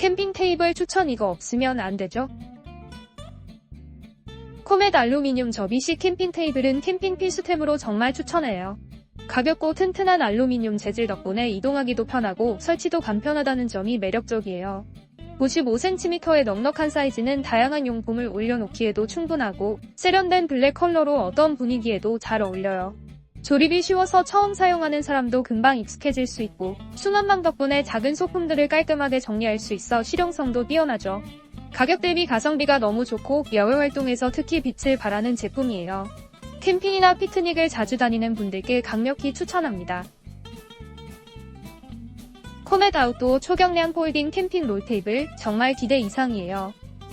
캠핑 테이블 추천 이거 없으면 안 되죠? 코멧 알루미늄 접이식 캠핑 테이블은 캠핑 필수템으로 정말 추천해요. 가볍고 튼튼한 알루미늄 재질 덕분에 이동하기도 편하고 설치도 간편하다는 점이 매력적이에요. 55cm의 넉넉한 사이즈는 다양한 용품을 올려놓기에도 충분하고 세련된 블랙 컬러로 어떤 분위기에도 잘 어울려요. 조립이 쉬워서 처음 사용하는 사람도 금방 익숙해질 수 있고 수납망 덕분에 작은 소품들을 깔끔하게 정리할 수 있어 실용성도 뛰어나죠. 가격 대비 가성비가 너무 좋고 야외 활동에서 특히 빛을 발하는 제품이에요. 캠핑이나 피크닉을 자주 다니는 분들께 강력히 추천합니다. 코멧 아웃도어 초경량 폴딩 캠핑 롤테이블 정말 기대 이상이에요.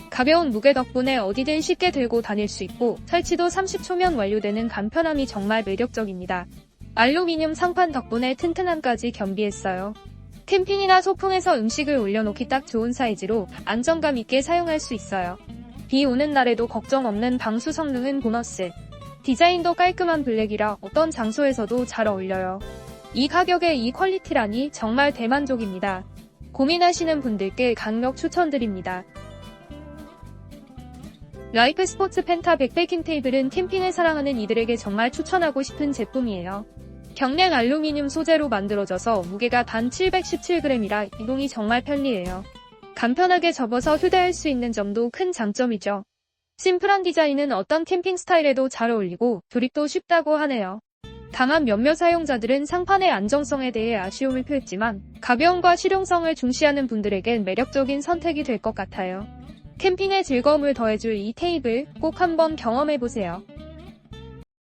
가벼운 무게 덕분에 어디든 쉽게 들고 다닐 수 있고 설치도 30초면 완료되는 간편함이 정말 매력적입니다. 알루미늄 상판 덕분에 튼튼함까지 겸비했어요. 캠핑이나 소풍에서 음식을 올려놓기 딱 좋은 사이즈로 안정감 있게 사용할 수 있어요. 비 오는 날에도 걱정 없는 방수 성능은 보너스. 디자인도 깔끔한 블랙이라 어떤 장소에서도 잘 어울려요. 이 가격에 이 퀄리티라니 정말 대만족입니다. 고민하시는 분들께 강력 추천드립니다. 라이프 스포츠 펜타 백패킹 테이블은 캠핑을 사랑하는 이들에게 정말 추천하고 싶은 제품이에요. 경량 알루미늄 소재로 만들어져서 무게가 단 717g이라 이동이 정말 편리해요. 간편하게 접어서 휴대할 수 있는 점도 큰 장점이죠. 심플한 디자인은 어떤 캠핑 스타일에도 잘 어울리고 조립도 쉽다고 하네요. 다만 몇몇 사용자들은 상판의 안정성에 대해 아쉬움을 표했지만 가벼움과 실용성을 중시하는 분들에겐 매력적인 선택이 될 것 같아요. 캠핑의 즐거움을 더해줄 이 테이블 꼭 한번 경험해보세요.